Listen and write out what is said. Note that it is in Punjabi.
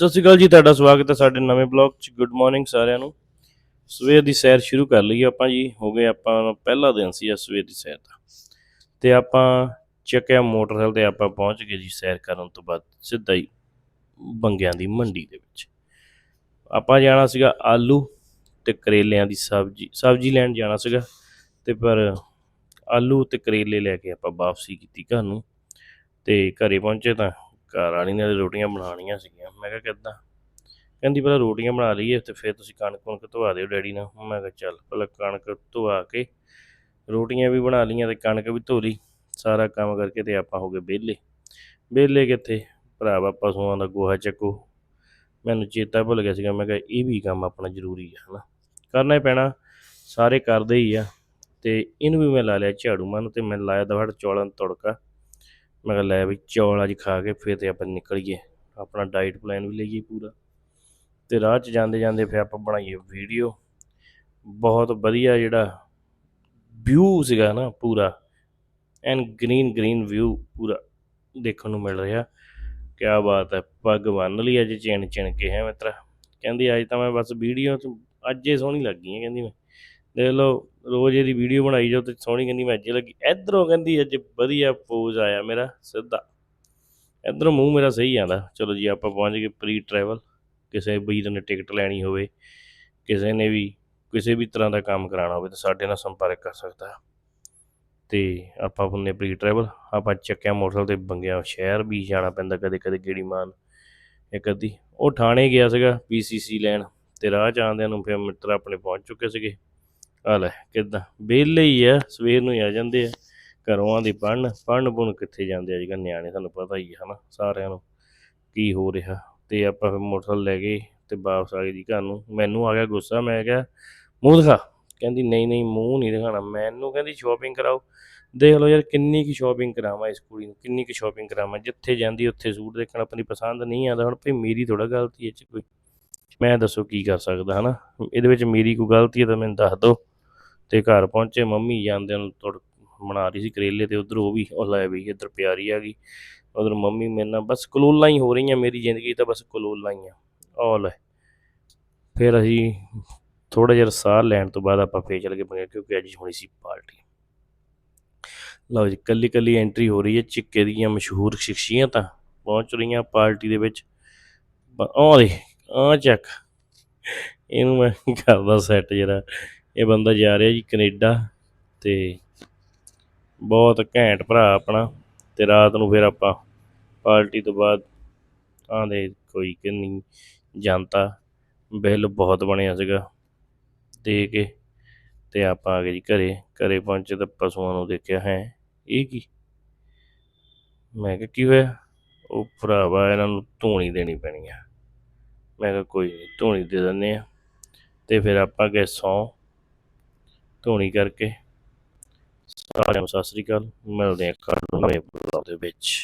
ਸਤਿ ਸ਼੍ਰੀ ਅਕਾਲ ਜੀ, ਤੁਹਾਡਾ ਸਵਾਗਤ ਹੈ ਸਾਡੇ ਨਵੇਂ ਬਲੌਗ 'ਚ। ਗੁੱਡ ਮਾਰਨਿੰਗ ਸਾਰਿਆਂ ਨੂੰ। ਸਵੇਰ ਦੀ ਸੈਰ ਸ਼ੁਰੂ ਕਰ ਲਈ ਆਪਾਂ ਜੀ। ਹੋ ਗਏ ਆਪਾਂ ਪਹਿਲਾ ਦਿਨ ਸੀ ਅੱਜ ਸਵੇਰ ਦੀ ਸੈਰ ਦਾ। ਤੇ ਆਪਾਂ ਚੱਕਿਆ ਮੋਟਰਸਾਈਕਲ ਤੇ ਆਪਾਂ ਪਹੁੰਚ ਗਏ ਜੀ ਸੈਰ ਕਰਨ ਤੋਂ ਬਾਅਦ ਸਿੱਧਾ ਹੀ ਬੰਗਿਆਂ ਦੀ ਮੰਡੀ ਦੇ ਵਿੱਚ। ਆਪਾਂ ਜਾਣਾ ਸੀਗਾ ਆਲੂ ਤੇ ਕਰੇਲਿਆਂ ਦੀ ਸਬਜ਼ੀ ਸਬਜ਼ੀ ਲੈਣ ਜਾਣਾ ਸੀਗਾ। ਤੇ ਪਰ ਆਲੂ ਤੇ ਕਰੇਲੇ ਲੈ ਕੇ ਆਪਾਂ ਵਾਪਸੀ ਕੀਤੀ ਘਰ ਨੂੰ। ਤੇ ਘਰੇ ਪਹੁੰਚੇ ਤਾਂ ਘਰ ਵਾਲੀ ਨੇ ਰੋਟੀਆਂ ਬਣਾਉਣੀਆਂ ਸੀਗੀਆਂ। ਮੈਂ ਕਿਹਾ ਕਿੱਦਾਂ? ਕਹਿੰਦੀ ਪਹਿਲਾਂ ਰੋਟੀਆਂ ਬਣਾ ਲਈਏ ਤੇ ਫਿਰ ਤੁਸੀਂ ਕਣਕ ਕੁਣਕ ਧਵਾ ਦਿਓ ਡੈਡੀ ਨਾਲ। ਮੈਂ ਕਿਹਾ ਚੱਲ ਪਹਿਲਾਂ ਕਣਕ ਧਵਾ ਕੇ ਰੋਟੀਆਂ ਵੀ ਬਣਾ ਲਈਆਂ ਤੇ ਕਣਕ ਵੀ ਧੋ ਲਈ ਸਾਰਾ ਕੰਮ ਕਰਕੇ ਤੇ ਆਪਾਂ ਹੋ ਗਏ ਵਿਹਲੇ। ਵਿਹਲੇ ਕਿੱਥੇ? ਭਰਾਵਾ ਪਸ਼ੂਆਂ ਦਾ ਗੋਹਾ ਚੱਕੋ। ਮੈਨੂੰ ਚੇਤਾ ਭੁੱਲ ਗਿਆ ਸੀਗਾ। ਮੈਂ ਕਿਹਾ ਇਹ ਵੀ ਕੰਮ ਆਪਣਾ ਜ਼ਰੂਰੀ ਹੈ ਹਨਾ। ਕਰਨਾ ਹੀ ਪੈਣਾ। ਸਾਰੇ ਕਰਦੇ ਹੀ ਆ। ਤੇ ਇਹਨੂੰ ਵੀ ਮੈਂ ਲਾ ਲਿਆ ਝਾੜੂ ਮਨ ਤੇ ਮੈਂ ਲਾਇਆ ਦਵੜ ਚੌਲਾਂ ਦਾ ਤੜਕਾ। ਮੈਂ ਕਿਹਾ ਲੈ ਵੀ ਚੌਲ ਅੱਜ ਖਾ ਕੇ ਫਿਰ ਤੇ ਆਪਾਂ ਨਿਕਲੀਏ। ਆਪਣਾ ਡਾਈਟ ਪਲਾਨ ਵੀ ਲਈਏ ਪੂਰਾ। ਤੇ ਰਾਹ 'ਚ ਜਾਂਦੇ ਜਾਂਦੇ ਫਿਰ ਆਪਾਂ ਬਣਾਈਏ ਵੀਡੀਓ ਬਹੁਤ ਵਧੀਆ ਜਿਹੜਾ ਵਿਊ ਸੀਗਾ ਨਾ ਪੂਰਾ। ਐਂਡ ਗ੍ਰੀਨ ਗ੍ਰੀਨ ਵਿਊ ਪੂਰਾ ਦੇਖਣ ਨੂੰ ਮਿਲ ਰਿਹਾ। ਕਿਆ ਬਾਤ ਹੈ ਪੱਗ ਬੰਨ ਲਈ ਅੱਜ ਚਿਣ ਚਿਣ ਕੇ ਹੈ ਮਿੱਤਰਾ। ਕਹਿੰਦੀ ਅੱਜ ਤਾਂ ਮੈਂ ਬਸ ਵੀਡੀਓ ਤੋਂ ਅੱਜ ਹੀ ਸੋਹਣੀ ਲੱਗੀ ਹੈ, ਕਹਿੰਦੀ ਮੈਂ। ਦੇਖ ਲਓ ਰੋਜ਼ ਇਹਦੀ ਵੀਡੀਓ ਬਣਾਈ ਜਾਓ ਤੇ ਸੋਹਣੀ ਕਹਿੰਦੀ ਮੈਂ ਅੱਜ ਲੱਗੀ। ਇਧਰੋਂ ਕਹਿੰਦੀ ਅੱਜ ਵਧੀਆ ਪੋਜ਼ ਆਇਆ ਮੇਰਾ, ਸਿੱਧਾ। ਇਧਰੋਂ ਮੂੰਹ ਮੇਰਾ ਸਹੀ ਆਂਦਾ। ਚਲੋ ਜੀ, ਆਪਾਂ ਪਹੁੰਚ ਗਏ ਪ੍ਰੀ ਟਰੈਵਲ ਕਿਸੇ ਵੀਰ ਨੇ ਟਿਕਟ ਲੈਣੀ ਹੋਵੇ, ਕਿਸੇ ਨੇ ਵੀ, ਕਿਸੇ ਵੀ ਤਰ੍ਹਾਂ ਦਾ ਕੰਮ ਕਰਾਉਣਾ ਹੋਵੇ ਤਾਂ ਸਾਡੇ ਨਾਲ ਸੰਪਰਕ ਕਰ ਸਕਦਾ। ਹੈ। ਤੇ ਆਪਾਂ ਹੁੰਨੇ ਪ੍ਰੀ ਟਰੈਵਲ ਆਪਾਂ ਚੱਕਿਆ ਮੋਟਰਸਾਈਕਲ ਤੇ ਬੰਗਿਆ ਸ਼ਹਿਰ, ਵੀ ਜਾਣਾ ਪੈਂਦਾ ਕਦੇ ਕਦੇ ਗੇੜੀ ਮਾਰਨ। ਇੱਕ ਅੱਧੀ। ਉਹ ਥਾਣੇ ਗਿਆ ਸੀਗਾ ਪੀਸੀਸੀ ਲੈਣ। ਤੇ ਰਾਹ 'ਚ ਆਉਂਦਿਆਂ ਨੂੰ ਫਿਰ ਮਿੱਤਰ ਆਪਣੇ ਪਹੁੰਚ ਚੁੱਕੇ ਸੀਗੇ। ਆ ਲੈ, ਕਿੱਦਾਂ? ਵਿਹਲੇ ਹੀ ਆ, ਸਵੇਰ ਨੂੰ ਹੀ ਆ ਜਾਂਦੇ ਆ। ਘਰੋਂ ਆਂਦੇ ਪੜਨ ਪੜਨ ਪੁਣ ਕਿੱਥੇ ਜਾਂਦੇ ਅੱਜ ਕੱਲ੍ਹ ਨਿਆਣੇ ਤੁਹਾਨੂੰ ਪਤਾ ਹੀ ਹੈ ਹਨਾ, ਸਾਰਿਆਂ ਨੂੰ ਕੀ ਹੋ ਰਿਹਾ। ਤੇ ਆਪਾਂ ਫਿਰ ਮੋਟਰਸਾਈਕਲ ਲੈ ਗਏ ਤੇ ਵਾਪਸ ਆ ਗਏ ਜੀ ਘਰ ਨੂੰ। ਮੈਨੂੰ ਆ ਗਿਆ ਗੁੱਸਾ, ਮੈਂ ਕਿਹਾ, ਮੂੰਹ ਦਿਖਾ। ਕਹਿੰਦੀ, ਨਹੀਂ ਨਹੀਂ, ਮੂੰਹ ਨਹੀਂ ਦਿਖਾਣਾ ਮੈਨੂੰ ਕਹਿੰਦੀ ਸ਼ਾਪਿੰਗ ਕਰਾਓ। ਦੇਖ ਲਓ ਯਾਰ, ਕਿੰਨੀ ਕੁ ਸ਼ਾਪਿੰਗ ਕਰਾਵਾਂ ਇਸ ਕੁੜੀ ਨੂੰ, ਕਿੰਨੀ ਕੁ ਸ਼ਾਪਿੰਗ ਕਰਾਵਾਂ। ਜਿੱਥੇ ਜਾਂਦੀ, ਉੱਥੇ ਸੂਟ ਦੇਖਣ ਆਪਣੀ ਪਸੰਦ ਨਹੀਂ ਆਉਂਦਾ। ਹੁਣ ਭਈ ਮੇਰੀ ਥੋੜਾ ਗਲਤੀ ਹੈ ਚ ਕੋਈ। ਮੈਂ ਦੱਸੋ ਕੀ ਕਰ ਸਕਦਾ, ਹਨਾ? ਇਹਦੇ ਵਿੱਚ ਮੇਰੀ ਕੋਈ ਗਲਤੀ ਹੈ ਤਾਂ ਮੈਨੂੰ ਦੱਸ ਦਿਓ। ਤੇ ਘਰ ਪਹੁੰਚੇ, ਮੰਮੀ ਜਾਂਦੇ ਨੂੰ ਤੁੜ ਬਣਾ ਰਹੀ ਸੀ ਕਰੇਲੇ ਤੇ ਉਧਰ ਉਹ ਵੀ ਉਹ ਲੈ ਵੀ ਇੱਧਰ ਪਿਆਰੀ ਆ ਗਈ। ਉਧਰ ਮੰਮੀ ਮੇਰੇ ਨਾਲ ਬਸ ਕਲੋਲਾਂ ਹੀ ਹੋ ਰਹੀਆਂ ਮੇਰੀ ਜ਼ਿੰਦਗੀ ਤਾਂ ਬਸ ਕਲੋਲਾਂ ਹੀ ਆ ਉਹ ਹੈ ਫਿਰ ਅਸੀਂ ਥੋੜਾ ਜਿਹਾ ਸਾਹ ਲੈਣ ਤੋਂ ਬਾਅਦ ਆਪਾਂ ਫੇਰ ਚੱਲ ਕੇ ਬਣੇ, ਕਿਉਂਕਿ ਅੱਜ ਹੋਣੀ ਸੀ ਪਾਰਟੀ। ਲਓ ਜੀ ਕੱਲੀ ਕੱਲੀ ਐਂਟਰੀ ਹੋ ਰਹੀ ਹੈ, ਚਿੱਕੇ ਦੀਆਂ ਮਸ਼ਹੂਰ ਸ਼ਖਸੀਅਤਾਂ ਪਹੁੰਚ ਰਹੀਆਂ ਪਾਰਟੀ ਦੇ ਵਿੱਚ। ਆਹ ਦੇ ਆ ਚੱਕ ਇਹਨੂੰ ਮੈਂ ਕਰਦਾ ਸੈੱਟ ਜਰਾ। ਇਹ ਬੰਦਾ ਜਾ ਰਿਹਾ ਜੀ ਕੈਨੇਡਾ ਤੇ ਬਹੁਤ ਘੈਂਟ ਭਰਾ ਆਪਣਾ ਤੇ ਰਾਤ ਨੂੰ ਫਿਰ ਆਪਾਂ ਪਾਰਟੀ ਤੋਂ ਬਾਅਦ ਆਂਦੇ ਕੋਈ ਕਿੰਨੀ ਜਨਤਾ ਬਿੱਲ ਬਹੁਤ ਬਣਿਆ ਸੀਗਾ ਦੇ ਕੇ ਤੇ ਆਪਾਂ ਆ ਗਏ ਜੀ ਘਰੇ ਘਰੇ ਪਹੁੰਚੇ ਤਾਂ ਪਸ਼ੂਆਂ ਨੂੰ ਦੇਖਿਆ ਹੈ, ਇਹ ਕੀ? ਮੈਂ ਕਿਹਾ ਕੀ ਹੋਇਆ? ਉਹ ਭਰਾਵਾ ਇਹਨਾਂ ਨੂੰ ਧੂਣੀ ਦੇਣੀ ਪੈਣੀ ਆ। ਮੈਂ ਕਿਹਾ ਕੋਈ ਨਹੀਂ, ਧੂਣੀ ਦੇ ਦਿੰਦੇ ਆ। ਤੇ ਫਿਰ ਆਪਾਂ ਗਏ ਸੌਂ। ਧੋਣੀ ਕਰਕੇ। ਸਾਰਿਆਂ ਨੂੰ ਸਤਿ ਸ੍ਰੀ ਅਕਾਲ। ਮਿਲਦੇ ਹਾਂ ਕੱਲ੍ਹ ਨਵੇਂ ਬਲੌਗ ਦੇ ਵਿੱਚ।